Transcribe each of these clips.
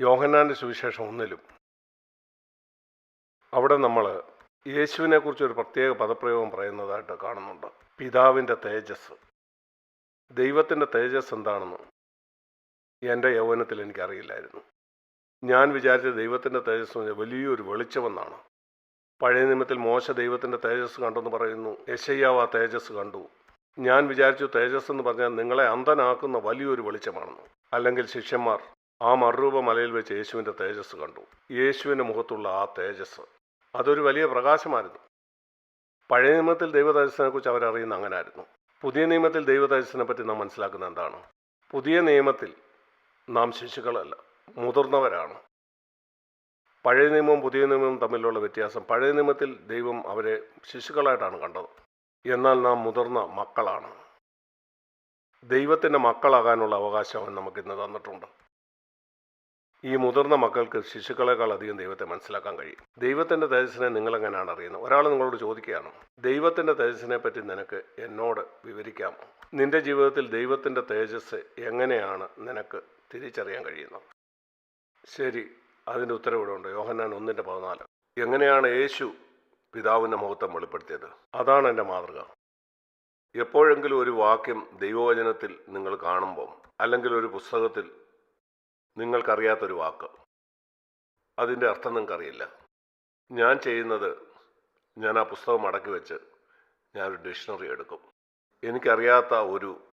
യോഹന്നാന്റെ സുവിശേഷം ഒന്നിലും. അവിടെ നമ്മൾ യേശുവിനെ കുറിച്ച് ഒരു പ്രത്യേക പദപ്രയോഗം പറയുന്നതായിട്ട് കാണുന്നുണ്ട്. പിതാവിന്റെ തേജസ് ദൈവത്തിന്റെ തേജസ് എന്താണെന്ന് എന്റെ യൗവനത്തിൽ എനിക്കറിയില്ലായിരുന്നു. ഞാൻ വിചാരിച്ച ദൈവത്തിന്റെ തേജസ് എന്ന് വലിയൊരു വെളിച്ചമെന്നാണ്. പഴയ നിയമത്തിൽ മോശ ദൈവത്തിന്റെ തേജസ് കണ്ടെന്ന് പറയുന്നു യശയ്യാവ് തേജസ് കണ്ടു. ഞാൻ വിചാരിച്ചു തേജസ് എന്ന് പറഞ്ഞാൽ നിങ്ങളെ അന്ധനാക്കുന്ന വലിയൊരു വെളിച്ചമാണെന്ന്. അല്ലെങ്കിൽ ശിഷ്യന്മാർ ആ മറുരൂപ മലയിൽ വെച്ച് യേശുവിന്റെ തേജസ് കണ്ടു. യേശുവിന്റെ മുഖത്തുള്ള ആ തേജസ് അതൊരു വലിയ പ്രകാശമായിരുന്നു. പഴയ നിയമത്തിൽ ദൈവതേജസ്സിനെക്കുറിച്ച് അവരറിയുന്ന അങ്ങനായിരുന്നു. പുതിയ നിയമത്തിൽ ദൈവതേജസ്സിനെ പറ്റി നാം മനസ്സിലാക്കുന്ന എന്താണ്? പുതിയ നിയമത്തിൽ നാം ശിശുക്കളല്ല മുതിർന്നവരാണ്. പഴയ നിയമവും പുതിയ നിയമവും തമ്മിലുള്ള വ്യത്യാസം പഴയ നിയമത്തിൽ ദൈവം അവരെ ശിശുക്കളായിട്ടാണ് കണ്ടത്. എന്നാൽ നാം മുതിർന്ന മക്കളാണ്. ദൈവത്തിന്റെ മക്കളാകാനുള്ള അവകാശം അവൻ നമുക്കിന്ന് തന്നിട്ടുണ്ട്. ഈ മുതിർന്ന മക്കൾക്ക് ശിശുക്കളെക്കാൾ അധികം ദൈവത്തെ മനസ്സിലാക്കാൻ കഴിയും. ദൈവത്തിന്റെ തേജസ്സിനെ നിങ്ങളെങ്ങനെയാണ് അറിയുന്നത്? ഒരാൾ നിങ്ങളോട് ചോദിക്കുകയാണ് ദൈവത്തിന്റെ തേജസ്സിനെ പറ്റി നിനക്ക് എന്നോട് വിവരിക്കാമോ നിന്റെ ജീവിതത്തിൽ ദൈവത്തിന്റെ തേജസ് എങ്ങനെയാണ് നിനക്ക് തിരിച്ചറിയാൻ കഴിയുന്നത്? ശരി അതിന്റെ ഉത്തരവിടുണ്ട്. യോഹന്നാൻ ഒന്നിന്റെ പതിനാല്. എങ്ങനെയാണ് യേശു പിതാവിന്റെ മഹത്വം വെളിപ്പെടുത്തിയത്? അതാണ് എന്റെ മാതൃക. എപ്പോഴെങ്കിലും ഒരു വാക്യം ദൈവവചനത്തിൽ നിങ്ങൾ കാണുമ്പോൾ അല്ലെങ്കിൽ ഒരു പുസ്തകത്തിൽ നിങ്ങൾക്കറിയാത്തൊരു വാക്ക്. അതിന്റെ അർത്ഥം നിങ്ങൾക്കറിയില്ല. ഞാൻ ചെയ്യുന്നത് ഞാൻ ആ പുസ്തകം അടക്കി വെച്ച് ഞാനൊരു ഡിക്ഷണറി എടുക്കും. എനിക്കറിയാത്ത ഒരു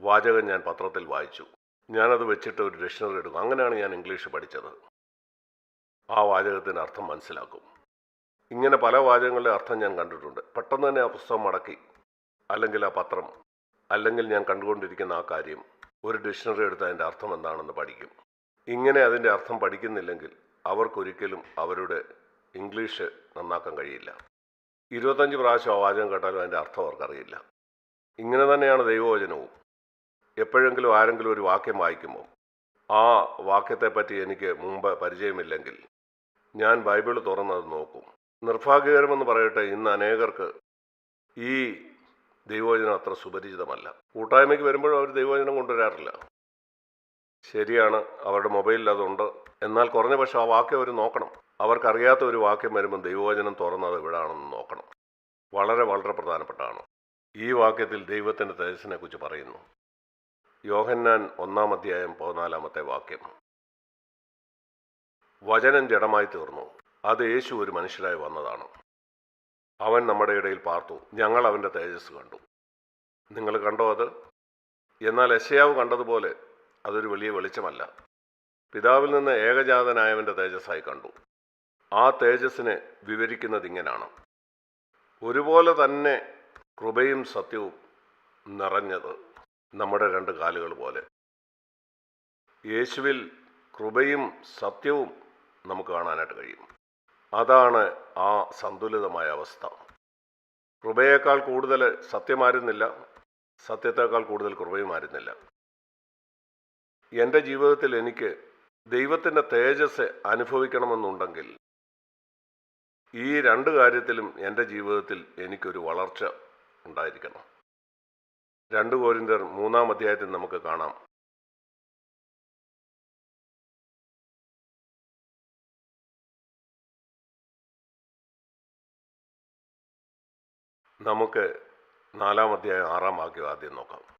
വാചകം ഞാൻ പത്രത്തിൽ വായിച്ചു. ഞാനത് വെച്ചിട്ട് ഒരു ഡിക്ഷണറി എടുക്കും. അങ്ങനെയാണ് ഞാൻ ഇംഗ്ലീഷ് പഠിച്ചത്. ആ വാചകത്തിന്റെ അർത്ഥം മനസ്സിലാക്കും. ഇങ്ങനെ പല വാചകങ്ങളുടെ അർത്ഥം ഞാൻ കണ്ടിട്ടുണ്ട്. പെട്ടെന്ന് തന്നെ ആ പുസ്തകം മടക്കി അല്ലെങ്കിൽ ആ പത്രം അല്ലെങ്കിൽ ഞാൻ കണ്ടുകൊണ്ടിരിക്കുന്ന ആ കാര്യം ഒരു ഡിക്ഷണറി എടുത്ത് അതിന്റെ അർത്ഥം എന്താണെന്ന് പഠിക്കും. ഇങ്ങനെ അതിന്റെ അർത്ഥം പഠിക്കുന്നില്ലെങ്കിൽ അവർക്കൊരിക്കലും അവരുടെ ഇംഗ്ലീഷ് നന്നാക്കാൻ കഴിയില്ല. ഇരുപത്തഞ്ച് പ്രാവശ്യം വാചകം കേട്ടാലും അതിന്റെ അർത്ഥം അവർക്കറിയില്ല. ഇങ്ങനെ തന്നെയാണ് ദൈവവചനവും. എപ്പോഴെങ്കിലും ആരെങ്കിലും ഒരു വാക്യം വായിക്കുമ്പോൾ ആ വാക്യത്തെപ്പറ്റി എനിക്ക് മുമ്പ് പരിചയമില്ലെങ്കിൽ ഞാൻ ബൈബിൾ തുറന്നത് നോക്കും. നിർഭാഗ്യകരമെന്ന് പറയട്ടെ ഇന്ന് അനേകർക്ക് ഈ ദൈവവചനം അത്ര സുപരിചിതമല്ല. കൂട്ടായ്മയ്ക്ക് വരുമ്പോഴും അവർ ദൈവവചനം കൊണ്ടുവരാറില്ല. ശരിയാണ് അവരുടെ മൊബൈലിൽ അതുണ്ട് എന്നാൽ കുറഞ്ഞ പക്ഷേ ആ വാക്യം അവർ നോക്കണം. അവർക്കറിയാത്ത ഒരു വാക്യം വരുമ്പോൾ ദൈവവചനം തുറന്നത് എവിടാണെന്ന് നോക്കണം. വളരെ വളരെ പ്രധാനപ്പെട്ടാണ്. ഈ വാക്യത്തിൽ ദൈവത്തിന്റെ തേജസ്സിനെ കുറിച്ച് പറയുന്നു. യോഹന്നാൻ ഒന്നാം അധ്യായം പതിനാലാമത്തെ വാക്യം. വചനം ജഡമായി തീർന്നു. അത് യേശു ഒരു മനുഷ്യരായി വന്നതാണ്. അവൻ നമ്മുടെ ഇടയിൽ പാർത്തു. ഞങ്ങൾ അവന്റെ തേജസ് കണ്ടു. നിങ്ങൾ കണ്ടോ അത്? എന്നാൽ യശയാവ് കണ്ടതുപോലെ അതൊരു വലിയ വെളിച്ചമല്ല. പിതാവിൽ നിന്ന് ഏകജാതനായവന്റെ തേജസ്സായി കണ്ടു. ആ തേജസ്സിനെ വിവരിക്കുന്നത് ഇങ്ങനെയാണ് ഒരുപോലെ തന്നെ കൃപയും സത്യവും നിറഞ്ഞത് നമ്മുടെ രണ്ട് കാലുകൾ പോലെ. യേശുവിൽ കൃപയും സത്യവും നമുക്ക് കാണാനായിട്ട് കഴിയും. അതാണ് ആ സന്തുലിതമായ അവസ്ഥ. കൃപയേക്കാൾ കൂടുതൽ സത്യമായിരുന്നില്ല സത്യത്തേക്കാൾ കൂടുതൽ കൃപയുമായിരുന്നില്ല എന്റെ ജീവിതത്തിൽ എനിക്ക് ദൈവത്തിന്റെ തേജസ് അനുഭവിക്കണമെന്നുണ്ടെങ്കിൽ ഈ രണ്ട് കാര്യത്തിലും എന്റെ ജീവിതത്തിൽ എനിക്കൊരു വളർച്ച ഉണ്ടായിരിക്കണം. രണ്ട് കോരിന്തർ മൂന്നാം അധ്യായത്തിൽ നമുക്ക് കാണാം. നമുക്ക് നാലാം അധ്യായം ആറാം വാക്യം ആദ്യം നോക്കാം.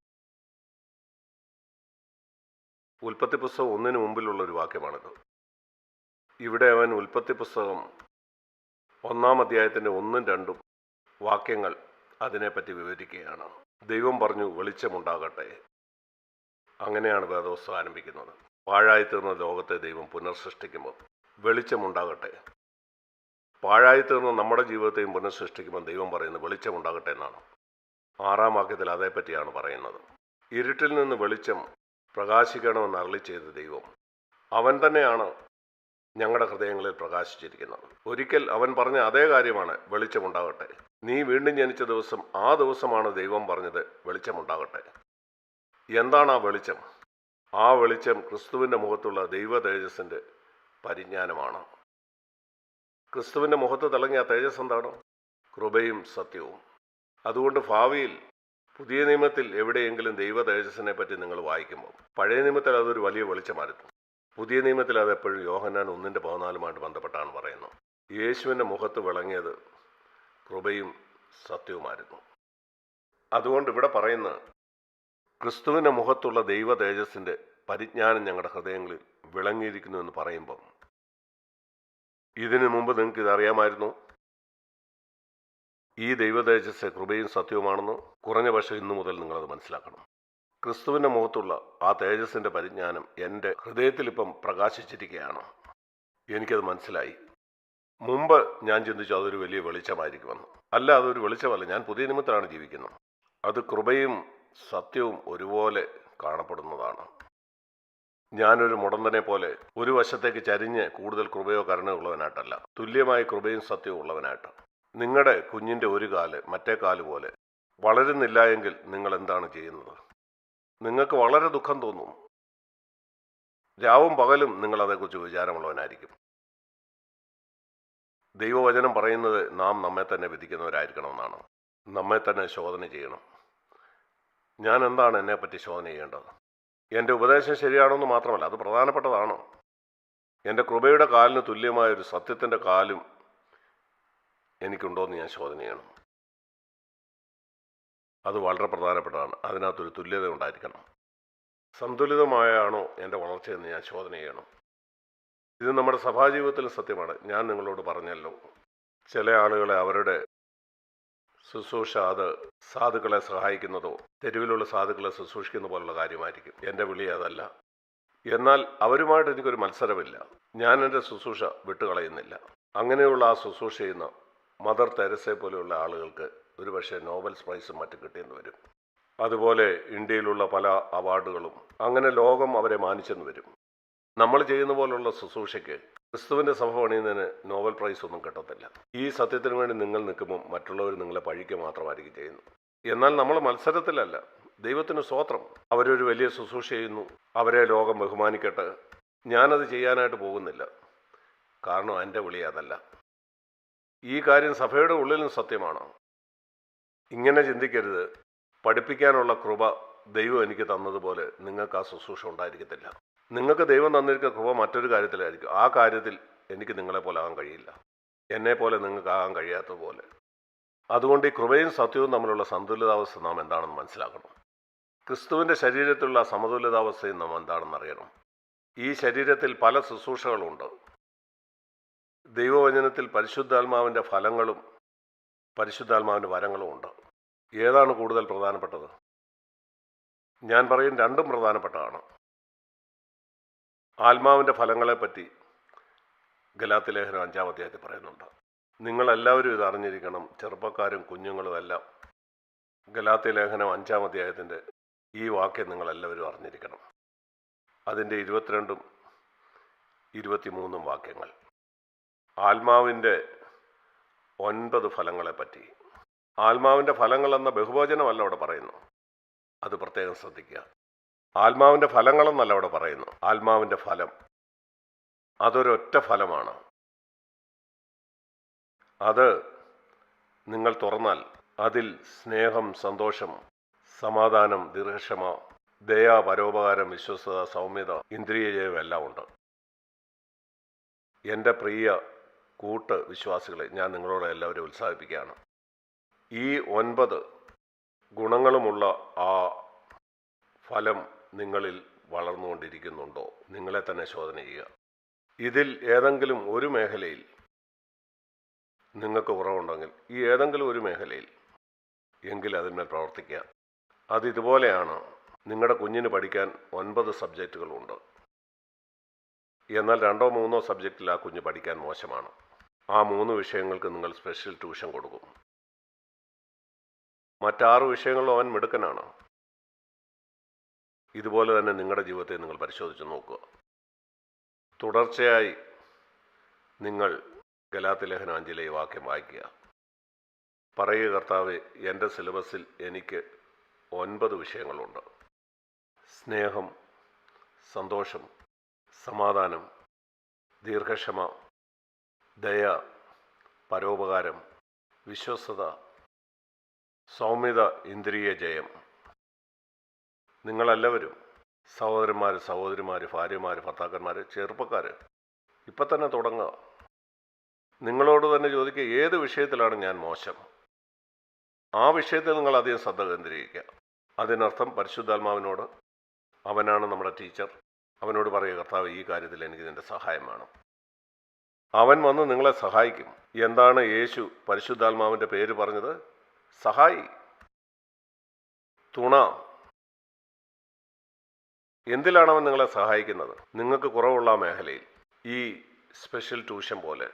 ഉൽപ്പത്തി പുസ്തകം ഒന്നിനു മുമ്പിലുള്ള ഒരു വാക്യമാണിത്. ഇവിടെ അവൻ ഉൽപ്പത്തി പുസ്തകം ഒന്നാം അധ്യായത്തിന്റെ ഒന്നും രണ്ടും വാക്യങ്ങൾ അതിനെപ്പറ്റി വിവരിക്കുകയാണ്. ദൈവം പറഞ്ഞു വെളിച്ചമുണ്ടാകട്ടെ. അങ്ങനെയാണ് വേദോത്സവം ആരംഭിക്കുന്നത്. പാഴായിത്തീർന്ന ലോകത്തെ ദൈവം പുനർസൃഷ്ടിക്കുമ്പോൾ വെളിച്ചമുണ്ടാകട്ടെ. പാഴായിത്തീർന്ന നമ്മുടെ ജീവിതത്തെയും പുനഃസൃഷ്ടിക്കുമ്പോൾ ദൈവം പറയുന്നത് വെളിച്ചമുണ്ടാകട്ടെ എന്നാണ്. ആറാം വാക്യത്തിൽ അതേപ്പറ്റിയാണ് പറയുന്നത്. ഇരുട്ടിൽ നിന്ന് വെളിച്ചം പ്രകാശിക്കണമെന്ന് അരളി ചെയ്ത ദൈവം. അവൻ തന്നെയാണ് ഞങ്ങളുടെ ഹൃദയങ്ങളിൽ പ്രകാശിച്ചിരിക്കുന്നത്. ഒരിക്കൽ അവൻ പറഞ്ഞ അതേ കാര്യമാണ് വെളിച്ചമുണ്ടാകട്ടെ. നീ വീണ്ടും ജനിച്ച ദിവസം ആ ദിവസമാണ് ദൈവം പറഞ്ഞത് വെളിച്ചമുണ്ടാകട്ടെ. എന്താണ് ആ വെളിച്ചം? ആ വെളിച്ചം ക്രിസ്തുവിന്റെ മുഖത്തുള്ള ദൈവ തേജസ്സിന്റെ പരിജ്ഞാനമാണ്. ക്രിസ്തുവിന്റെ മുഖത്ത് തിളങ്ങിയ തേജസ് എന്താണ്? കൃപയും സത്യവും. അതുകൊണ്ട് ഭാവിയിൽ പുതിയ നിയമത്തിൽ എവിടെയെങ്കിലും ദൈവ തേജസ്സിനെ പറ്റി നിങ്ങൾ വായിക്കുമ്പോൾ പഴയ നിയമത്തിൽ അതൊരു വലിയ വെളിച്ചമായിരുന്നു. പുതിയ നിയമത്തിൽ അത് എപ്പോഴും യോഹന്നാൻ ഒന്നിന്റെ പതിനാലുമായിട്ട് ബന്ധപ്പെട്ടാണ് പറയുന്നത്. യേശുവിന്റെ മുഖത്ത് വിളങ്ങിയത് കൃപയും സത്യവുമായിരുന്നു. അതുകൊണ്ട് ഇവിടെ പറയുന്ന ക്രിസ്തുവിന്റെ മുഖത്തുള്ള ദൈവ തേജസ്സിന്റെ പരിജ്ഞാനം ഞങ്ങളുടെ ഹൃദയങ്ങളിൽ വിളങ്ങിയിരിക്കുന്നു എന്ന് പറയുമ്പം ഇതിനു മുമ്പ് നിങ്ങൾക്ക് ഇത് ഈ ദൈവതേജസ് കൃപയും സത്യവുമാണെന്ന് കുറഞ്ഞ പക്ഷം ഇന്നു മുതൽ നിങ്ങളത് മനസ്സിലാക്കണം. ക്രിസ്തുവിന്റെ മുഖത്തുള്ള ആ തേജസ്സിന്റെ പരിജ്ഞാനം എന്റെ ഹൃദയത്തിൽ ഇപ്പം പ്രകാശിച്ചിരിക്കുകയാണ്. എനിക്കത് മനസ്സിലായി. മുമ്പ് ഞാൻ ചിന്തിച്ചു അതൊരു വലിയ വെളിച്ചമായിരിക്കുമെന്ന് അല്ല അതൊരു വെളിച്ചമല്ല. ഞാൻ പുതിയ നിമിത്തമാണ് ജീവിക്കുന്നത്. അത് കൃപയും സത്യവും ഒരുപോലെ കാണപ്പെടുന്നതാണ്. ഞാനൊരു മുടന്തനെ പോലെ ഒരു വശത്തേക്ക് ചരിഞ്ഞ് കൂടുതൽ കൃപയോ കരുണയോ ഉള്ളവനായിട്ടല്ല. തുല്യമായി കൃപയും സത്യവും ഉള്ളവനായിട്ട്. നിങ്ങളുടെ കുഞ്ഞിന്റെ ഒരു കാൽ മറ്റേ കാൽ പോലെ വളരുന്നില്ല എങ്കിൽ നിങ്ങൾ എന്താണ് ചെയ്യുന്നത്? നിങ്ങൾക്ക് വളരെ ദുഃഖം തോന്നും. രാവും പകലും നിങ്ങൾ അതേക്കുറിച്ച് വിചാരമുള്ളവനായിരിക്കും. ദൈവവചനം പറയുന്നത് നാം നമ്മെ തന്നെ വിധിക്കുന്നവരായിരിക്കണമെന്നാണ്. നമ്മെ തന്നെ ശോധന ചെയ്യണം. ഞാൻ എന്താണ് എന്നെപ്പറ്റി ശോധന ചെയ്യേണ്ടത്? എന്റെ ഉപദേശം ശരിയാണെന്ന് മാത്രമല്ല അത് പ്രധാനപ്പെട്ടതാണ്. എന്റെ കൃപയുടെ കാലിന് തുല്യമായ ഒരു സത്യത്തിന്റെ കാലും എനിക്കുണ്ടോ എന്ന് ഞാൻ ശോധന ചെയ്യണം അത് വളരെ പ്രധാനപ്പെട്ടതാണ്. അതിനകത്തൊരു തുല്യത ഉണ്ടായിരിക്കണം. സന്തുലിതമായാണോ എന്റെ വളർച്ചയെന്ന് ഞാൻ ശോധന ചെയ്യണം. ഇത് നമ്മുടെ സഭാജീവിതത്തിൽ സത്യമാണ്. ഞാൻ നിങ്ങളോട് പറഞ്ഞല്ലോ. ചില ആളുകളെ അവരുടെ ശുശ്രൂഷ അത് സാധുക്കളെ സഹായിക്കുന്നതോ തെരുവിലുള്ള സാധുക്കളെ ശുശ്രൂഷിക്കുന്ന പോലുള്ള കാര്യമായിരിക്കും. എന്റെ വിളി അതല്ല. എന്നാൽ അവരുമായിട്ട് എനിക്കൊരു മത്സരമില്ല. ഞാൻ എന്റെ ശുശ്രൂഷ വിട്ടുകളയുന്നില്ല. അങ്ങനെയുള്ള ആ ശുശ്രൂഷ ചെയ്യുന്ന മദർ തെരസെ പോലെയുള്ള ആളുകൾക്ക് ഒരുപക്ഷെ നോബൽ പ്രൈസും മറ്റു കിട്ടിയെന്ന് വരും. അതുപോലെ ഇന്ത്യയിലുള്ള പല അവാർഡുകളും അങ്ങനെ ലോകം അവരെ മാനിച്ചെന്ന് വരും. നമ്മൾ ചെയ്യുന്ന പോലുള്ള ശുശ്രൂഷയ്ക്ക് ക്രിസ്തുവിന്റെ സഭ പണിയുന്നതിന് നോബൽ പ്രൈസ് ഒന്നും കിട്ടത്തില്ല. ഈ സത്യത്തിന് വേണ്ടി നിങ്ങൾ നിൽക്കുമ്പോൾ മറ്റുള്ളവർ നിങ്ങളെ പഴിക്കുക മാത്രമായിരിക്കും ചെയ്യുന്നു എന്നാൽ നമ്മൾ മത്സരത്തിലല്ല ദൈവത്തിന് സ്വോത്രം അവരൊരു വലിയ ശുശ്രൂഷ ചെയ്യുന്നു. അവരെ ലോകം ബഹുമാനിക്കട്ടെ. ഞാനത് ചെയ്യാനായിട്ട് പോകുന്നില്ല. കാരണം എന്റെ വിളി അതല്ല. ഈ കാര്യം സഭയുടെ ഉള്ളിലും സത്യമാണ്. ഇങ്ങനെ ചിന്തിക്കരുത്. പഠിപ്പിക്കാനുള്ള കൃപ ദൈവം എനിക്ക് തന്നതുപോലെ നിങ്ങൾക്ക് ആ ശുശ്രൂഷ ഉണ്ടായിരിക്കത്തില്ല. നിങ്ങൾക്ക് ദൈവം തന്നിരിക്കുന്ന കൃപ മറ്റൊരു കാര്യത്തിലായിരിക്കും. ആ കാര്യത്തിൽ എനിക്ക് നിങ്ങളെ പോലെ ആകാൻ കഴിയില്ല. എന്നെ പോലെ നിങ്ങൾക്ക് ആകാൻ കഴിയാത്തതുപോലെ. അതുകൊണ്ട് ഈ കൃപയും സത്യവും തമ്മിലുള്ള സന്തുലിതാവസ്ഥ നാം എന്താണെന്ന് മനസ്സിലാക്കണം. ക്രിസ്തുവിന്റെ ശരീരത്തിലുള്ള സമതുലിതാവസ്ഥയും നാം എന്താണെന്ന് അറിയണം. ഈ ശരീരത്തിൽ പല ശുശ്രൂഷകളുണ്ട്. ദൈവവചനത്തിൽ പരിശുദ്ധാത്മാവിന്റെ ഫലങ്ങളും പരിശുദ്ധാത്മാവിന്റെ വരങ്ങളും ഉണ്ട്. ഏതാണ് കൂടുതൽ പ്രധാനപ്പെട്ടത്? ഞാൻ പറയും രണ്ടും പ്രധാനപ്പെട്ടതാണ്. ആത്മാവിന്റെ ഫലങ്ങളെപ്പറ്റി ഗലാത്തി ലേഖനം അഞ്ചാം അധ്യായത്തിൽ പറയുന്നുണ്ട്. നിങ്ങളെല്ലാവരും ഇത് അറിഞ്ഞിരിക്കണം. ചെറുപ്പക്കാരും കുഞ്ഞുങ്ങളും എല്ലാം ഗലാത്തി ലേഖനം അഞ്ചാം അധ്യായത്തിന്റെ ഈ വാക്യം നിങ്ങളെല്ലാവരും അറിഞ്ഞിരിക്കണം. അതിന്റെ ഇരുപത്തിരണ്ടും ഇരുപത്തിമൂന്നും വാക്യങ്ങൾ. ആത്മാവിന്റെ ഒൻപത് ഫലങ്ങളെപ്പറ്റി. ആത്മാവിന്റെ ഫലങ്ങൾ എന്ന ബഹുവചനമല്ല അവിടെ പറയുന്നു. അത് പ്രത്യേകം ശ്രദ്ധിക്കുക. ആത്മാവിന്റെ ഫലങ്ങളെന്നല്ല അവിടെ പറയുന്നു. ആത്മാവിന്റെ ഫലം. അതൊരൊറ്റ ഫലമാണ്. അത് നിങ്ങൾ തുറന്നാൽ അതിൽ സ്നേഹം സന്തോഷം സമാധാനം ദീർഘക്ഷമ ദയ പരോപകാരം വിശ്വസത സൗമ്യത ഇന്ദ്രിയജയം എല്ലാം ഉണ്ട്. എന്റെ പ്രിയ കൂട്ട് വിശ്വാസികളെ ഞാൻ നിങ്ങളോട് എല്ലാവരും ഉത്സാഹിപ്പിക്കുകയാണ്. ഈ ഒൻപത് ഗുണങ്ങളുമുള്ള ആ ഫലം നിങ്ങളിൽ വളർന്നുകൊണ്ടിരിക്കുന്നുണ്ടോ? നിങ്ങളെ തന്നെ ശോധന ചെയ്യുക. ഇതിൽ ഏതെങ്കിലും ഒരു മേഖലയിൽ നിങ്ങൾക്ക് കുറവുണ്ടെങ്കിൽ ഈ ഏതെങ്കിലും ഒരു മേഖലയിൽ എങ്കിൽ അതിന്മേൽ പ്രവർത്തിക്കുക. അത് ഇതുപോലെയാണ് നിങ്ങളുടെ കുഞ്ഞിന് പഠിക്കാൻ ഒൻപത് സബ്ജക്റ്റുകളുണ്ട്. എന്നാൽ രണ്ടോ മൂന്നോ സബ്ജക്റ്റിൽ ആ കുഞ്ഞ് പഠിക്കാൻ മോശമാണ്. ആ മൂന്ന് വിഷയങ്ങൾക്ക് നിങ്ങൾ സ്പെഷ്യൽ ട്യൂഷൻ കൊടുക്കും. മറ്റാറ് വിഷയങ്ങളിലും അവൻ മിടുക്കനാണ്. ഇതുപോലെ തന്നെ നിങ്ങളുടെ ജീവിതത്തെ നിങ്ങൾ പരിശോധിച്ച് നോക്കുക. തുടർച്ചയായി നിങ്ങൾ ഗലാത്തി ലേഖനം അഞ്ചിലെ വാക്യം വായിക്കുക. പറയുക കർത്താവ് എന്റെ സിലബസിൽ എനിക്ക് ഒൻപത് വിഷയങ്ങളുണ്ട്. സ്നേഹം സന്തോഷം സമാധാനം ദീർഘക്ഷമ ദയ പരോപകാരം വിശ്വസ്തത സൗമ്യത ഇന്ദ്രിയ ജയം. നിങ്ങളെല്ലാവരും സഹോദരന്മാർ സഹോദരിമാർ ഭാര്യമാർ ഭർത്താക്കന്മാർ ചെറുപ്പക്കാർ ഇപ്പം തന്നെ തുടങ്ങുക. നിങ്ങളോട് തന്നെ ചോദിക്കുക ഏത് വിഷയത്തിലാണ് ഞാൻ മോശം? ആ വിഷയത്തിൽ നിങ്ങൾ അധികം ശ്രദ്ധ കേന്ദ്രീകരിക്കുക. അതിനർത്ഥം പരിശുദ്ധാത്മാവിനോട് അവനാണ് നമ്മുടെ ടീച്ചർ. അവനോട് പറയുക കർത്താവ് ഈ കാര്യത്തിൽ എനിക്ക് നിന്റെ സഹായം വേണം. അവൻ വന്ന് നിങ്ങളെ സഹായിക്കും. എന്താണ് യേശു പരിശുദ്ധാത്മാവിന്റെ പേര് പറഞ്ഞത്? സഹായി. തുണ. എന്തിലാണ് അവൻ നിങ്ങളെ സഹായിക്കുന്നത്? നിങ്ങൾക്ക് കുറവുള്ള മേഖലയിൽ. ഈ സ്പെഷ്യൽ ട്യൂഷൻ പോലെ.